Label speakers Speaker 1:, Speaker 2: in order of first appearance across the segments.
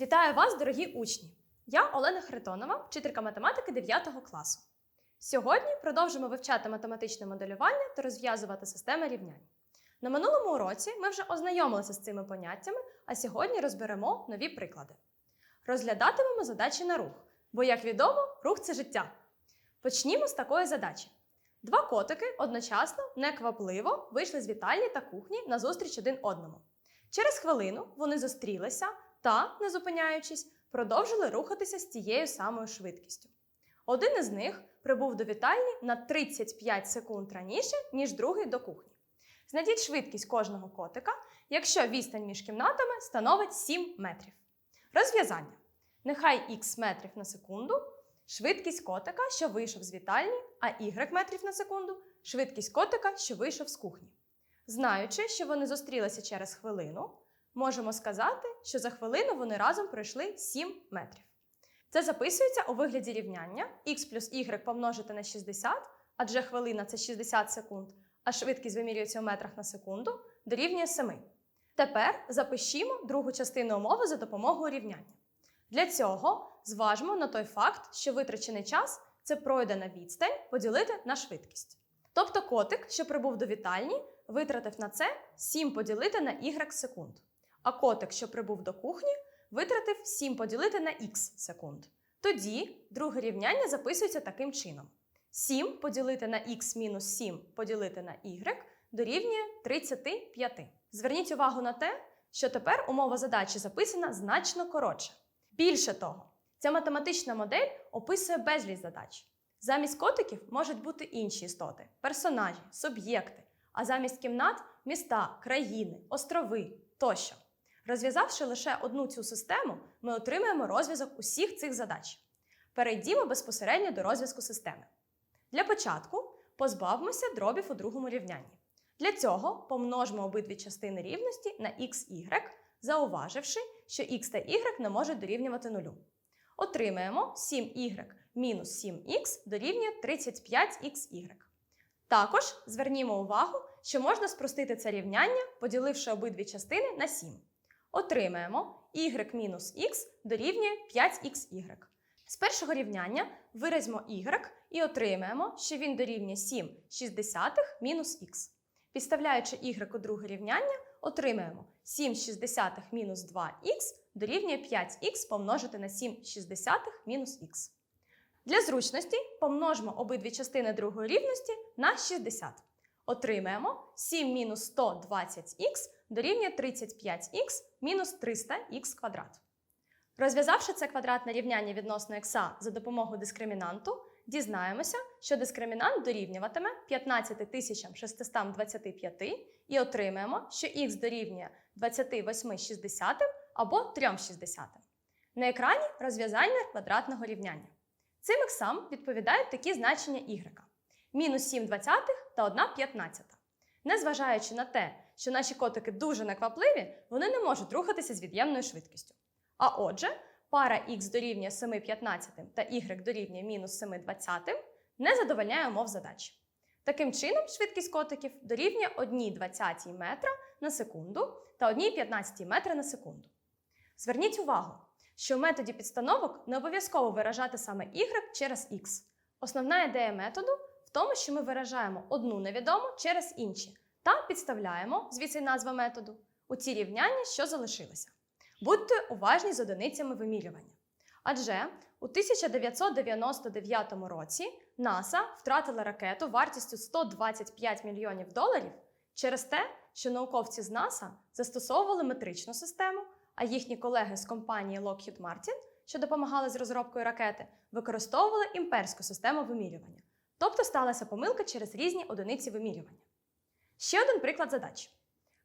Speaker 1: Вітаю вас, дорогі учні! Я Олена Хритонова, вчителька математики 9 класу. Сьогодні продовжимо вивчати математичне моделювання та розв'язувати системи рівнянь. На минулому уроці ми вже ознайомилися з цими поняттями, а сьогодні розберемо нові приклади. Розглядатимемо задачі на рух, бо, як відомо, рух це життя. Почнімо з такої задачі. Два котики одночасно, неквапливо вийшли з вітальні та кухні на зустріч один одному. Через хвилину вони зустрілися та, не зупиняючись, продовжили рухатися з тією самою швидкістю. Один із них прибув до вітальні на 35 секунд раніше, ніж другий до кухні. Знайдіть швидкість кожного котика, якщо відстань між кімнатами становить 7 метрів. Розв'язання. Нехай х метрів на секунду швидкість котика, що вийшов з вітальні, а y метрів на секунду швидкість котика, що вийшов з кухні. Знаючи, що вони зустрілися через хвилину, можемо сказати, що за хвилину вони разом пройшли 7 метрів. Це записується у вигляді рівняння х плюс y помножити на 60, адже хвилина це 60 секунд, а швидкість вимірюється у метрах на секунду, дорівнює 7. Тепер запишімо другу частину умови за допомогою рівняння. Для цього зважимо на той факт, що витрачений час це пройдена відстань поділити на швидкість. Тобто котик, що прибув до вітальні, витратив на це 7 поділити на y секунд. А котик, що прибув до кухні, витратив 7 поділити на х секунд. Тоді друге рівняння записується таким чином: 7 поділити на х мінус 7 поділити на y дорівнює 35. Зверніть увагу на те, що тепер умова задачі записана значно коротше. Більше того, ця математична модель описує безліч задач. Замість котиків можуть бути інші істоти, персонажі, суб'єкти, а замість кімнат міста, країни, острови тощо. Розв'язавши лише одну цю систему, ми отримаємо розв'язок усіх цих задач. Перейдімо безпосередньо до розв'язку системи. Для початку позбавимося дробів у другому рівнянні. Для цього помножимо обидві частини рівності на xy, зауваживши, що x та y не можуть дорівнювати нулю. Отримаємо 7y мінус 7х дорівнює 35xy. Також звернімо увагу, що можна спростити це рівняння, поділивши обидві частини на 7. Отримаємо y мінус х дорівнює 5xy. З першого рівняння виразьмо y і отримаємо, що він дорівнює 7 шістдесятих мінус х. Підставляючи y у друге рівняння, отримаємо 7 шістдесятих мінус 2х дорівнює 5х помножити на 7 шістдесятих мінус х. Для зручності помножимо обидві частини другої рівності на 60. Отримаємо 7 мінус 120х дорівнює 35х мінус 300х квадрат. Розв'язавши це квадратне рівняння відносно х за допомогою дискримінанту, дізнаємося, що дискримінант дорівнюватиме 15625 і отримаємо, що х дорівнює 28,6 або 3,6. На екрані розв'язання квадратного рівняння. Цим іксам відповідають такі значення y – мінус 7 двадцятих та 1 п'ятнадцята. Незважаючи на те, що наші котики дуже неквапливі, вони не можуть рухатися з від'ємною швидкістю. А отже, пара х дорівнює 7 п'ятнадцятим та y дорівнює мінус 7 двадцятим не задовольняє умов задачі. Таким чином, швидкість котиків дорівнює 1 двадцятій метра на секунду та 1 п'ятнадцятій метра на секунду. Зверніть увагу, що в методі підстановок не обов'язково виражати саме y через x. Основна ідея методу в тому, що ми виражаємо одну невідому через інші та підставляємо, звідси назва методу, у ці рівняння, що залишилися. Будьте уважні з одиницями вимірювання. Адже у 1999 році НАСА втратила ракету вартістю 125 мільйонів доларів через те, що науковці з НАСА застосовували метричну систему, а їхні колеги з компанії Lockheed Martin, що допомагали з розробкою ракети, використовували імперську систему вимірювання. Тобто сталася помилка через різні одиниці вимірювання. Ще один приклад задач.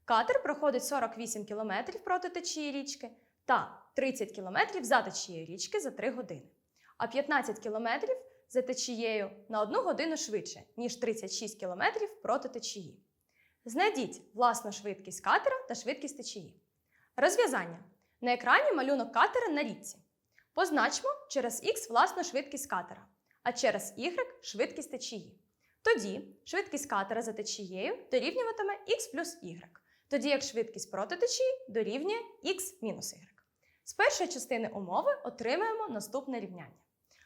Speaker 1: Катер проходить 48 км проти течії річки та 30 км за течією річки за 3 години, а 15 км за течією на 1 годину швидше, ніж 36 км проти течії. Знайдіть власну швидкість катера та швидкість течії. Розв'язання. На екрані малюнок катера на річці. Позначмо через х власну швидкість катера, а через y швидкість течії. Тоді швидкість катера за течією дорівнюватиме х плюс y, тоді як швидкість проти течії дорівнює х мінус y. З першої частини умови отримаємо наступне рівняння.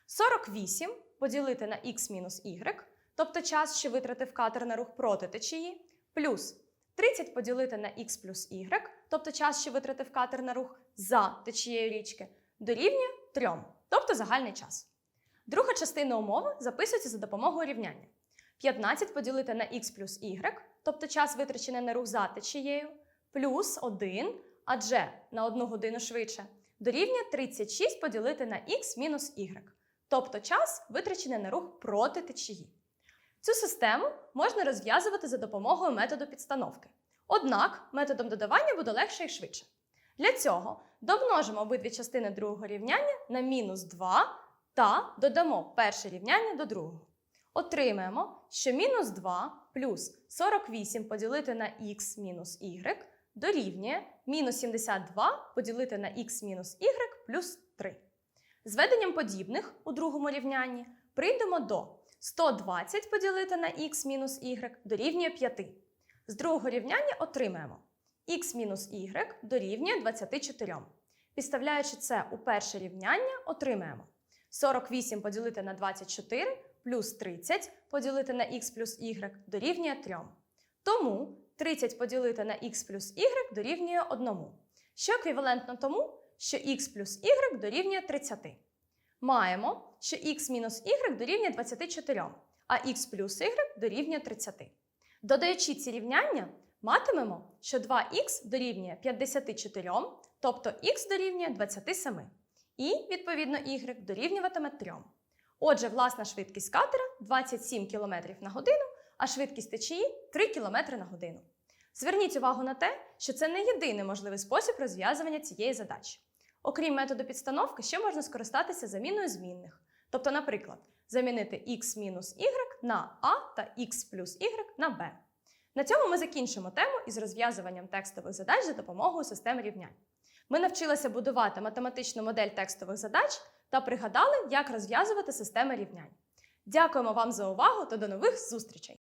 Speaker 1: 48 поділити на х мінус y, тобто час, що витратив катер на рух проти течії, плюс 30 поділити на х плюс y, тобто час, що витратив катер на рух за течією річки, дорівнює 3, тобто загальний час. Друга частина умови записується за допомогою рівняння. 15 поділити на х плюс y, тобто час витрачений на рух за течією, плюс 1, адже на 1 годину швидше, дорівнює 36 поділити на х мінус y, тобто час витрачений на рух проти течії. Цю систему можна розв'язувати за допомогою методу підстановки. Однак методом додавання буде легше і швидше. Для цього домножимо обидві частини другого рівняння на мінус 2 та додамо перше рівняння до другого. Отримаємо, що мінус 2 плюс 48 поділити на х мінус y дорівнює мінус 72 поділити на х мінус y плюс 3. Зведенням подібних у другому рівнянні прийдемо до 120 поділити на х мінус y дорівнює 5. З другого рівняння отримаємо х мінус y дорівнює 24. Підставляючи це у перше рівняння, отримаємо 48 поділити на 24 плюс 30 поділити на х плюс y дорівнює 3. Тому 30 поділити на х плюс y дорівнює 1, що еквівалентно тому, що х плюс y дорівнює 30. Маємо, що х мінус y дорівнює 24, а х плюс y дорівнює 30. Додаючи ці рівняння, матимемо, що 2х дорівнює 54, тобто х дорівнює 27. І, відповідно, y дорівнюватиме 3. Отже, власна швидкість катера 27 км на годину, а швидкість течії 3 км на годину. Зверніть увагу на те, що це не єдиний можливий спосіб розв'язування цієї задачі. Окрім методу підстановки, ще можна скористатися заміною змінних. Тобто, наприклад, замінити x мінус y на a та x плюс y на b. На цьому ми закінчимо тему із розв'язуванням текстових задач за допомогою системи рівнянь. Ми навчилися будувати математичну модель текстових задач та пригадали, як розв'язувати системи рівнянь. Дякуємо вам за увагу та до нових зустрічей!